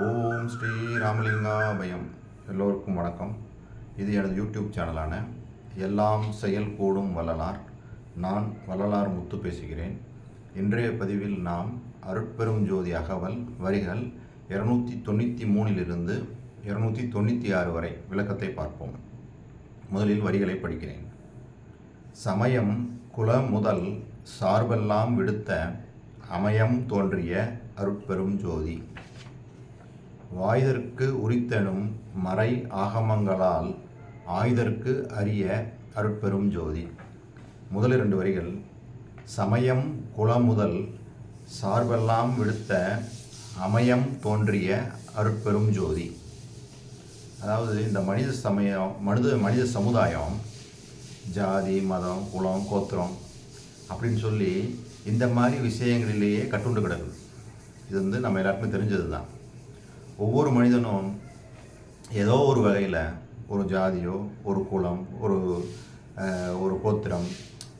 ஓம் ஸ்ரீ ராமலிங்காபயம். எல்லோருக்கும் வணக்கம். இது எனது யூடியூப் சேனலான எல்லாம் செயல் கூடும் வள்ளலார். நான் வள்ளலார் முத்து பேசுகிறேன். இன்றைய பதிவில் நாம் அருட்பெரும் ஜோதி அகவல் வரிகள் இருநூற்றி தொண்ணூற்றி மூணிலிருந்து இருநூற்றி தொண்ணூற்றி ஆறு வரை விளக்கத்தை பார்ப்போம். முதலில் வரிகளை படிக்கிறேன். சமயம் குல முதல் சார்பெல்லாம் விடுத்த அமயம் தோன்றிய அருட்பெரும் ஜோதி. வாய்தற்கு உரித்தெனும் மறை ஆகமங்களால் ஆய்தற்கு அரிய அருட்பெரும் ஜோதி. முதல் இரண்டு வரிகள் சமயம் குலமுதல் சார்பெல்லாம் விடுத்த அமயம் தோன்றிய அருட்பெரும் ஜோதி. அதாவது இந்த மனித சமயம் மனித மனித சமுதாயம் ஜாதி மதம் குலம் கோத்திரம் அப்படின்னு சொல்லி இந்த மாதிரி விஷயங்களிலேயே கட்டுண்டு கிடக்குது. இது வந்து நம்ம எல்லாருக்குமே தெரிஞ்சது தான் ஒவ்வொரு மனிதனும் ஏதோ ஒரு வகையில் ஒரு ஜாதியோ ஒரு குலம் ஒரு ஒரு கோத்திரம்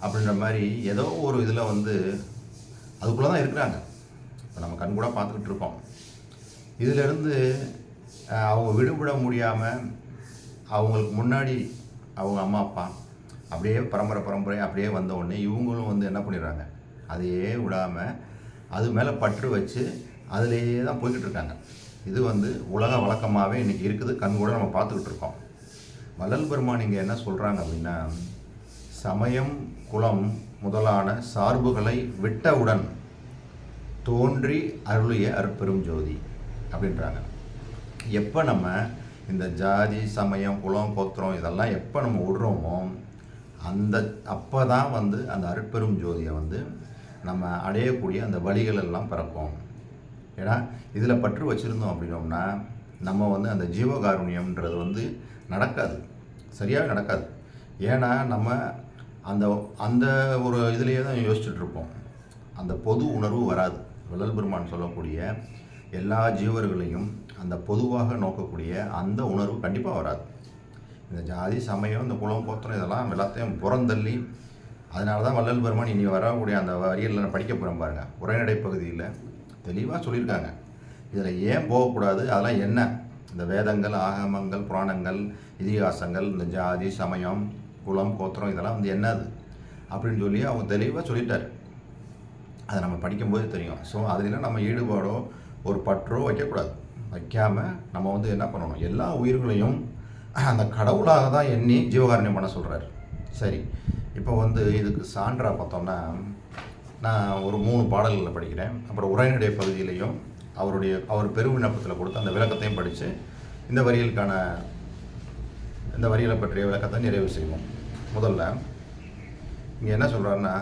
அப்படின்ற மாதிரி ஏதோ ஒரு இதில் வந்து அதுக்குள்ளே தான் இருக்கிறாங்க. இப்போ நம்ம கண் கூட பார்த்துக்கிட்டு இருக்கோம். இதிலிருந்து அவங்க விடுபட முடியாமல் அவங்களுக்கு முன்னாடி அவங்க அம்மா அப்பா அப்படியே பரம்பரை பரம்பரை அப்படியே வந்த உடனே இவங்களும் வந்து என்ன பண்ணிடுறாங்க? அதையே விடாமல் அது மேலே பற்று வச்சு அதிலேயே தான் போய்கிட்டு இருக்காங்க. இது வந்து உலக வழக்கமாகவே இன்றைக்கி இருக்குது. கண் கூட நம்ம பார்த்துக்கிட்டு இருக்கோம். வள்ளல் பெருமான் இங்கே என்ன சொல்கிறாங்க அப்படின்னா சமயம் குலம் முதலான சார்புகளை விட்டவுடன் தோன்றி அருளிய அற்பெரும் ஜோதி அப்படின்றாங்க. எப்போ நம்ம இந்த ஜாதி சமயம் குலம் கோத்திரம் இதெல்லாம் எப்போ நம்ம விடுறோமோ அந்த அப்போ தான் வந்து அந்த அற்பெரும் ஜோதியை வந்து நம்ம அடையக்கூடிய அந்த வழிகள் எல்லாம் பிறக்கும். ஏன்னா இதில் பற்று வச்சுருந்தோம் அப்படின்னோம்னா நம்ம வந்து அந்த ஜீவகாருண்யம்ன்றது வந்து நடக்காது. சரியாக நடக்காது. ஏன்னா நம்ம அந்த அந்த ஒரு இதுலேயே தான் யோசிச்சுட்ருப்போம். அந்த பொது உணர்வு வராது. வள்ளல் பெருமான் சொல்லக்கூடிய எல்லா ஜீவர்களையும் அந்த பொதுவாக நோக்கக்கூடிய அந்த உணர்வு கண்டிப்பாக வராது. இந்த ஜாதி சமயம் இந்த குலம் கோத்திரம் இதெல்லாம் எல்லாத்தையும் புறந்தள்ளி அதனால தான் வள்ளல் பெருமான் இனி வரக்கூடிய அந்த வரியில் நான் படிக்க போகிறேன் பாருங்கள் உரைநடை பகுதியில் தெளிவாக சொல்லியிருக்காங்க. இதில் ஏன் போகக்கூடாது? அதெல்லாம் என்ன? இந்த வேதங்கள் ஆகமங்கள் புராணங்கள் இதிகாசங்கள் இந்த ஜாதி சமயம் குலம் கோத்திரம் இதெல்லாம் வந்து என்னது? அப்படின்னு சொல்லி அவங்க தெளிவாக சொல்லிட்டார். அதை நம்ம படிக்கும்போது தெரியும். ஸோ அதில் நம்ம ஈடுபாடோ ஒரு பற்றோ வைக்கக்கூடாது. வைக்காமல் நம்ம வந்து என்ன பண்ணணும்? எல்லா உயிர்களையும் அந்த கடவுளாக தான் எண்ணி ஜீவகாரணியம் பண்ண சொல்கிறார் சரி. இப்போ வந்து இதுக்கு சான்றாக பார்த்தோம்னா நான் ஒரு மூணு பாடல்களில் படிக்கிறேன். அப்புறம் உரைநடை பகுதியிலையும் அவருடைய அவர் பெருவிண்ணப்பத்தில் கொடுத்த அந்த விளக்கத்தையும் படித்து இந்த வரிகளுக்கான இந்த வரிகளை பற்றிய விளக்கத்தை நிறைவு செய்வோம். முதல்ல இங்கே என்ன சொல்கிறாருன்னா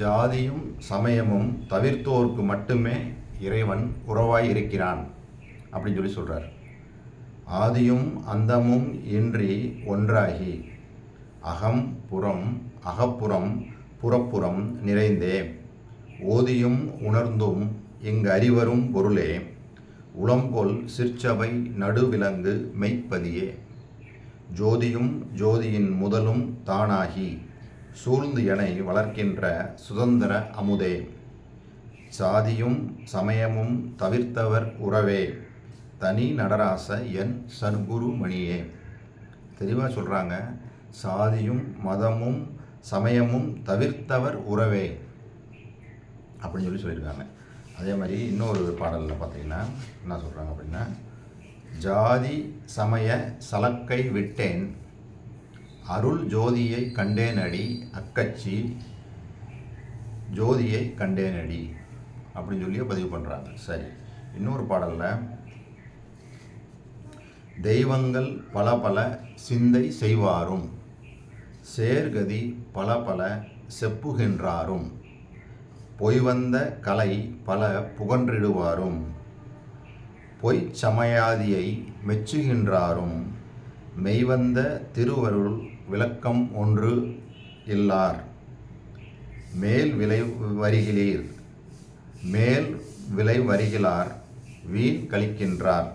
ஜாதியும் சமயமும் தவிர்த்தோருக்கு மட்டுமே இறைவன் உறவாய் இருக்கிறான் அப்படின்னு சொல்லி சொல்கிறார் ஆதியும் அந்தமும் இன்றி ஒன்றாகி அகம் புறம் அகப்புறம் புறப்புறம் நிறைந்தே ஓதியும் உணர்ந்தும் இங்கு அறிவரும் பொருளே உளம்பொல் சிற்சபை நடுவிலங்கு மெய்ப்பதியே. ஜோதியும் ஜோதியின் முதலும் தானாகி சூழ்ந்து எனை வளர்க்கின்ற சுதந்திர அமுதே. சாதியும் சமயமும் தவிர்த்தவர் உறவே தனி நடராச என் சன்குருமணியே மணியே. தெளிவாக சொல்கிறாங்க சாதியும் மதமும் சமயமும் தவிர்த்தவர் உறவே அப்படின்னு சொல்லி சொல்லியிருக்காங்க. அதே மாதிரி இன்னொரு பாடலில் பார்த்தீங்கன்னா என்ன சொல்கிறாங்க அப்படின்னா ஜாதி சமய சலக்கை விட்டேன் அருள் ஜோதியை கண்டேனடி அக்கச்சி ஜோதியை கண்டேனடி அப்படின்னு சொல்லி பதிவு பண்ணுறாங்க சரி இன்னொரு பாடலில் தெய்வங்கள் பல பல சிந்தை செய்வாரும் சேர்கதி பல பல செப்புகின்றாரும் பொய்வந்த கலை பல புகன்றிடுவாரும். பொய்ச் சமயாதியை மெச்சுகின்றாரும். மெய்வந்த திருவருள் விளக்கம் ஒன்று இல்லார். மேல் விலை வருகிறீர் மேல் விலை வருகிறார் வீண் கழிக்கின்றார்.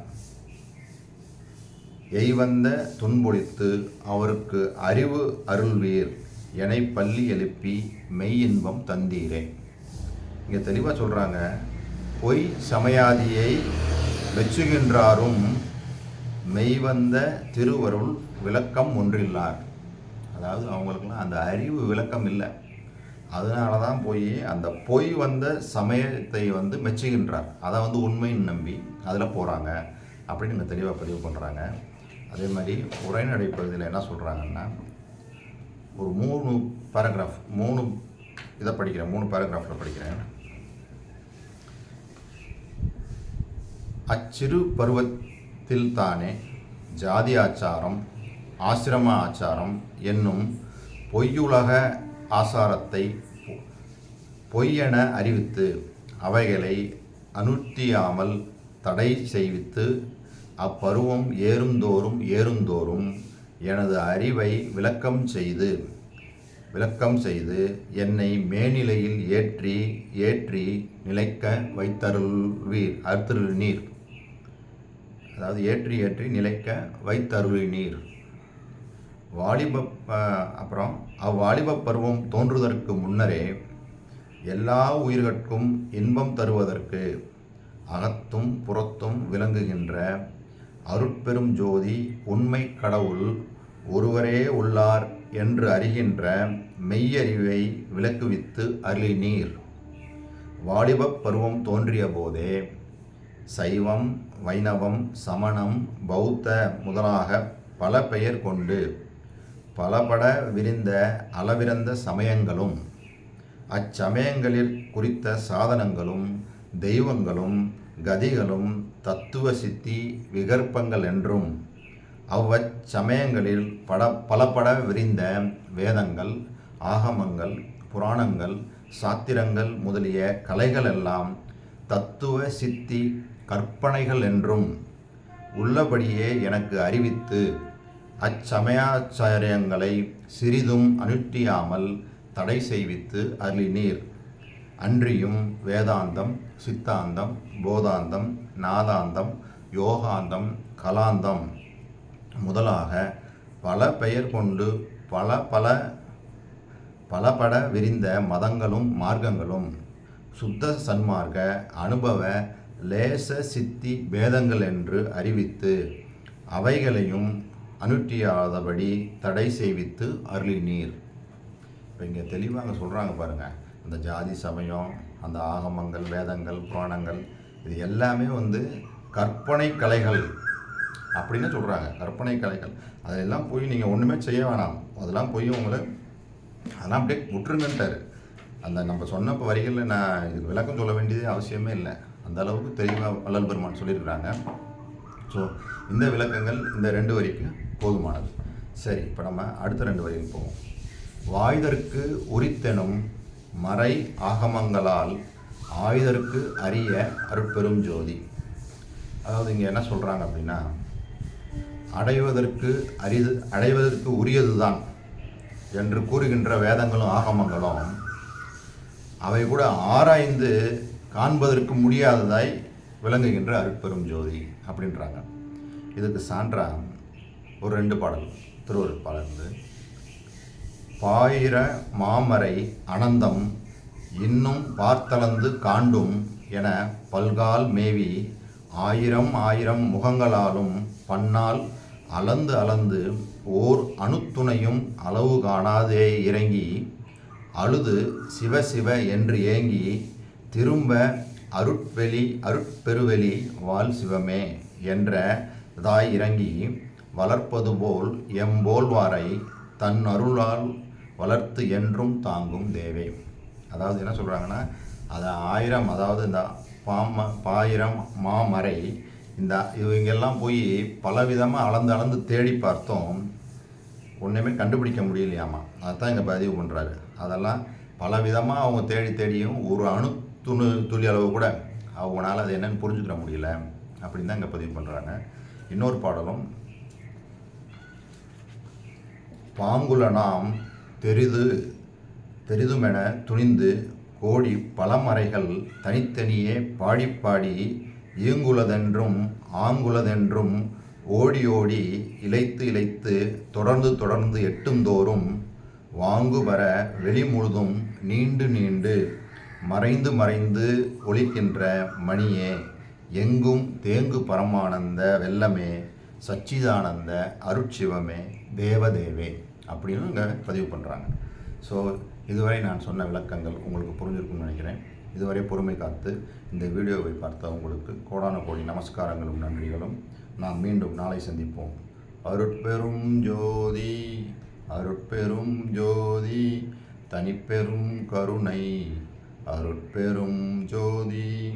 எய்வந்த துன்பொழித்து அவருக்கு அறிவு அருள்வீர். எனை பள்ளி எழுப்பி மெய் இன்பம் தந்தீரேன் இங்கே தெளிவாக சொல்கிறாங்க பொய் சமயாதியை மெச்சுகின்றாரும் மெய்வந்த திருவருள் விளக்கம் ஒன்றில்லார். அதாவது அவங்களுக்குலாம் அந்த அறிவு விளக்கம் இல்லை. அதனால தான் போய் அந்த பொய் வந்த சமயத்தை வந்து மெச்சுகின்றார். அதை வந்து உண்மைன்னு நம்பி அதில் போகிறாங்க அப்படின்னு தெளிவாக பதிவு பண்ணுறாங்க அதே மாதிரி உரைநடை பகுதியில் என்ன சொல்கிறாங்கன்னா ஒரு மூணு பேராகிராஃப் மூணு இதை படிக்கிறேன் மூணு பேராகிராஃபில் படிக்கிறேன். அச்சிறு பருவத்தில் தானே ஜாதி ஆச்சாரம் ஆசிரம ஆச்சாரம் என்னும் பொய்யுலக ஆசாரத்தை பொ- பொய்யென அறிவித்து அவைகளை அனுட்டியாமல் தடை செய்வித்து அப்பருவம் ஏறுந்தோறும் ஏறுந்தோறும் எனது அறிவை விளக்கம் செய்து விளக்கம் செய்து என்னை மேனிலையில் ஏற்றி ஏற்றி நிலைக்க வைத்தருள்வீர் அருத்தருள் நீர் அதாவது ஏற்றி ஏற்றி நிலைக்க வைத்தருளி நீர். வாலிப அப்புறம் அவ்வாலிப பருவம் தோன்றுவதற்கு முன்னரே எல்லா உயிர்கட்கும் இன்பம் தருவதற்கு அகத்தும் புறத்தும் விளங்குகின்ற அருட்பெரும் ஜோதி உண்மை கடவுள் ஒருவரே உள்ளார் என்று அறிகின்ற மெய்யறிவை விளக்குவித்து அருளினீர் வாலிபப் பருவம் தோன்றிய போதே சைவம் வைணவம் சமணம் பௌத்த முதலாக பல பெயர் கொண்டு பலபட விரிந்த அளவிறந்த சமயங்களும் அச்சமயங்களில் குறித்த சாதனங்களும் தெய்வங்களும் கதிகளும் தத்துவ சித்தி விகற்பங்கள் என்றும் அவ்வச்சமயங்களில் பட பலபட விரிந்த வேதங்கள் ஆகமங்கள் புராணங்கள் சாத்திரங்கள் முதலிய கலைகளெல்லாம் தத்துவ சித்தி கற்பனைகள் என்றும் உள்ளபடியே எனக்கு அறிவித்து அச்சமயாச்சாரியங்களை சிறிதும் அனுட்டியாமல் தடை செய்வித்து அருளினீர். அன்றியும் வேதாந்தம் சித்தாந்தம் போதாந்தம் நாதாந்தம் யோகாந்தம் கலாந்தம் முதலாக பல பெயர் கொண்டு பல பல பலபட விரிந்த மதங்களும் மார்க்கங்களும் சுத்த சன்மார்க்க அனுபவ லேச சித்தி பேதங்கள் என்று அறிவித்து அவைகளையும் அனுட்டியாதபடி தடை செய்வித்து அருளினீர். இப்போ இங்கே தெளிவாக சொல்கிறாங்க பாருங்கள் அந்த ஜாதி சமயம் அந்த ஆகமங்கள் வேதங்கள் புராணங்கள் இது எல்லாமே வந்து கற்பனை கலைகள் அப்படின்னு சொல்கிறாங்க கற்பனை கலைகள். அதெல்லாம் போய் நீங்கள் ஒன்றுமே செய்ய வேணாம். அதெல்லாம் போய் உங்களை அதெல்லாம் அப்படியே விட்டுருங்கன்ட்டாரு அந்த நம்ம சொன்ன இப்போ வரிகளில் நான் இதுக்கு விளக்கம் சொல்ல வேண்டியது அவசியமே இல்லை. அந்த அளவுக்கு தெளிவாக வள்ளல் பெருமான் சொல்லியிருக்கிறாங்க. ஸோ இந்த விளக்கங்கள் இந்த ரெண்டு வரிக்கு போதுமானது. சரி இப்போ நம்ம அடுத்த ரெண்டு வரிக்கு போவோம். வாய்தற்கு உரித்தெனும் மறை ஆகமங்களால் ஆயுதற்கு அரிய அருட்பெரும் ஜோதி. அதாவது இங்கே என்ன சொல்கிறாங்க அப்படின்னா அடைவதற்கு அரிது அடைவதற்கு உரியதுதான் என்று கூறுகின்ற வேதங்களும் ஆகமங்களும் அவை கூட ஆராய்ந்து காண்பதற்கு முடியாததாய் விளங்குகின்ற அருட்பெரும் ஜோதி அப்படின்றாங்க. இதுக்கு சான்றா ஒரு ரெண்டு பாடல் திருவருட்பாடல் பாயிர மாமரை அனந்தம் இன்னும் பார்த்தளந்து காண்டும் என பல்கால் மேவி ஆயிரம் ஆயிரம் முகங்களாலும் பன்னால் அளந்து அளந்து ஓர் அணுத்துணையும் அளவு காணாதே இறங்கி அழுது சிவ சிவ என்று ஏங்கி திரும்ப அருட்வெளி அருட்பெருவெளி வாழ் சிவமே என்ற தாய் இறங்கி வளர்ப்பது போல் எம்போல்வாரை தன் அருளால் வளர்த்து என்றும் தாங்கும் தேவே. அதாவது என்ன சொல்கிறாங்கன்னா அதை ஆயிரம் அதாவது இந்த பாம பாயிரம் மாமரை இந்த இவங்கெல்லாம் போய் பலவிதமாக அளந்து அளந்து தேடி பார்த்தோம். ஒன்றுமே கண்டுபிடிக்க முடியலையாமா? அதுதான் இங்கே பதிவு பண்ணுறாரு அதெல்லாம் பலவிதமாக அவங்க தேடி தேடியும் ஒரு அணு துணு துளி அளவு கூட அவங்களால அது என்னன்னு புரிஞ்சுக்கிற முடியல அப்படின்னு தான் இங்கே பதிவு பண்ணுறாங்க இன்னொரு பாடலும் பாங்குல நாம் தெரிது தெரிதுமென துணிந்து கோடி பலமறைகள் தனித்தனியே பாடி பாடி ஈங்குலதென்றும் ஆங்குலதென்றும் ஓடி ஓடி இழைத்து இழைத்து தொடர்ந்து தொடர்ந்து எட்டுந்தோறும் வாங்கு வர வெளி முழுதும் நீண்டு நீண்டு மறைந்து மறைந்து ஒழிக்கின்ற மணியே எங்கும் தேங்கு பரமானந்த வெல்லமே சச்சிதானந்த அருட்சிவமே தேவதேவே அப்படின்னு இங்கே பதிவு பண்ணுறாங்க ஸோ இதுவரை நான் சொன்ன விளக்கங்கள் உங்களுக்கு புரிஞ்சிருக்கும்னு நினைக்கிறேன். இதுவரை பொறுமை காத்து இந்த வீடியோவை பார்த்த உங்களுக்கு கோடான கோடி நமஸ்காரங்களும் நன்றிகளும். நாம் மீண்டும் நாளை சந்திப்போம். அருட்பெரும் ஜோதி அருட்பெரும் ஜோதி தனிப்பெரும் கருணை. அருட்பெரும் ஜோதி.